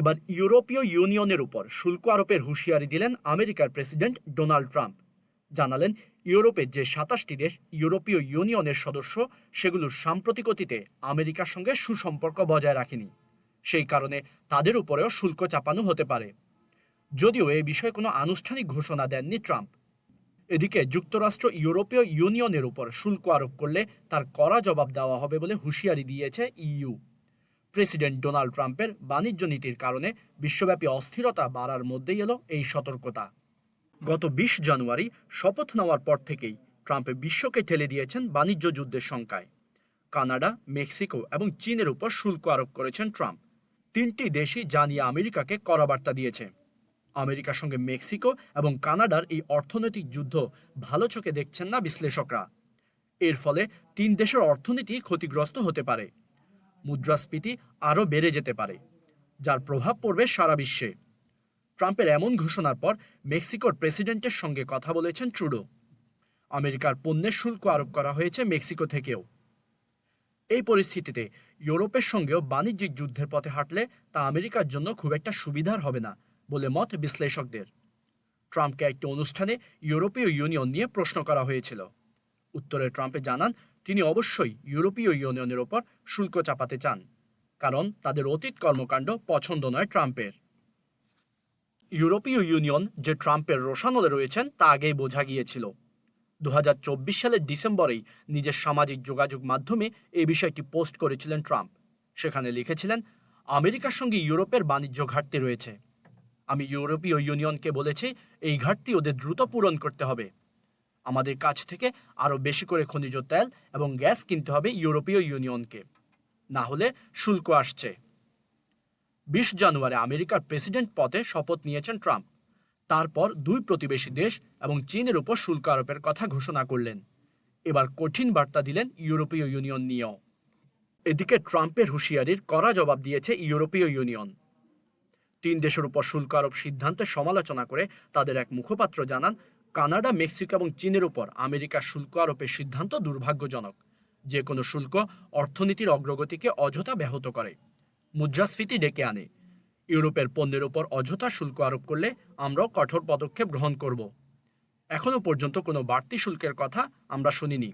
এবার ইউরোপীয় ইউনিয়নের উপর শুল্ক আরোপের হুঁশিয়ারি দিলেন আমেরিকার প্রেসিডেন্ট ডোনাল্ড ট্রাম্প। জানালেন ইউরোপের যে সাতাশটি দেশ ইউরোপীয় ইউনিয়নের সদস্য, সেগুলোর সাম্প্রতিক অতীতে আমেরিকার সঙ্গে সুসম্পর্ক বজায় রাখেনি। সেই কারণে তাদের উপরেও শুল্ক চাপানো হতে পারে। যদিও এ বিষয়ে কোনো আনুষ্ঠানিক ঘোষণা দেননি ট্রাম্প। এদিকে যুক্তরাষ্ট্র ইউরোপীয় ইউনিয়নের উপর শুল্ক আরোপ করলে তার কড়া জবাব দেওয়া হবে বলে হুঁশিয়ারি দিয়েছে ইইউ। প্রেসিডেন্ট ডোনাল্ড ট্রাম্পের বাণিজ্য নীতির কারণে বিশ্বব্যাপী অস্থিরতা বাড়ার মধ্যেই এলো এই সতর্কতা। গত বিশ জানুয়ারি শপথ নেওয়ার পর থেকেই ট্রাম্পে বিশ্বকে ঠেলে দিয়েছেন বাণিজ্য যুদ্ধের শঙ্কায়। কানাডা, মেক্সিকো এবং চীনের উপর শুল্ক আরোপ করেছেন ট্রাম্প। তিনটি দেশই জানিয়ে আমেরিকাকে কড়া বার্তা দিয়েছে। আমেরিকার সঙ্গে মেক্সিকো এবং কানাডার এই অর্থনৈতিক যুদ্ধ ভালো চোখে দেখছেন না বিশ্লেষকরা। এর ফলে তিন দেশের অর্থনীতি ক্ষতিগ্রস্ত হতে পারে। মুদ্রাস্ফীতি আরও বেড়ে যেতে পারে, যার প্রভাব পড়বে সারা বিশ্বে। ট্রাম্পের এমন ঘোষণার পর মেক্সিকোর প্রেসিডেন্টের সঙ্গে কথা বলেছেন ট্রুডো। আমেরিকার পণ্যের শুল্ক আরোপ করা হয়েছে মেক্সিকো থেকেও। এই পরিস্থিতিতে ইউরোপের সঙ্গেও বাণিজ্যিক যুদ্ধের পথে হাঁটলে তা আমেরিকার জন্য খুব একটা সুবিধার হবে না বলে মত বিশ্লেষকদের। ট্রাম্পকে একটি অনুষ্ঠানে ইউরোপীয় ইউনিয়ন নিয়ে প্রশ্ন করা হয়েছিল। উত্তরে ট্রাম্পে জানান তিনি অবশ্যই ইউরোপীয় ইউনিয়নের ওপর শুল্ক চাপাতে চান, কারণ তাদের অতীত কর্মকাণ্ড পছন্দ নয় ট্রাম্পের। ইউরোপীয় ইউনিয়ন যে ট্রাম্পের রোশানলে রয়েছেন তা আগেই বোঝা গিয়েছিল। দু হাজার চব্বিশ সালের ডিসেম্বরেই নিজের সামাজিক যোগাযোগ মাধ্যমে এই বিষয়টি পোস্ট করেছিলেন ট্রাম্প। সেখানে লিখেছিলেন, আমেরিকার সঙ্গে ইউরোপের বাণিজ্য ঘাটতি রয়েছে। আমি ইউরোপীয় ইউনিয়নকে বলেছি, এই ঘাটতি ওদের দ্রুত পূরণ করতে হবে। আমাদের কাছ থেকে আরও বেশি করে খনিজ তেল এবং গ্যাস কিনতে হবে ইউরোপীয় ইউনিয়নকে। না হলে শুল্ক আসছে। বিশ জানুয়ারি আমেরিকার প্রেসিডেন্ট পদে শপথ নিয়েছেন ট্রাম্প। তারপর দুই প্রতিবেশী দেশ এবং চীনের উপর শুল্ক আরোপের কথা ঘোষণা করলেন। এবার কঠিন বার্তা দিলেন ইউরোপীয় ইউনিয়ন নিয়েও। এদিকে ট্রাম্পের হুঁশিয়ারির কড়া জবাব দিয়েছে ইউরোপীয় ইউনিয়ন। তিন দেশের উপর শুল্ক আরোপ সিদ্ধান্তের সমালোচনা করে তাদের এক মুখপাত্র জানান কানাডা, মেক্সিকো এবং চীনের উপর আমেরিকার শুল্ক আরোপের সিদ্ধান্ত দুর্ভাগ্যজনক। যে কোনো শুল্ক অর্থনীতির অগ্রগতিকে অযথা ব্যাহত করে, মুদ্রাস্ফীতি ডেকে আনে। ইউরোপের পণ্যের উপর অযথা শুল্ক আরোপ করলে আমরাও কঠোর পদক্ষেপ গ্রহণ করব। এখনও পর্যন্ত কোনো বাড়তি শুল্কের কথা আমরা শুনিনি।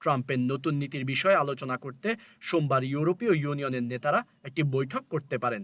ট্রাম্পের নতুন নীতির বিষয়ে আলোচনা করতে সোমবার ইউরোপীয় ইউনিয়নের নেতারা একটি বৈঠক করতে পারেন।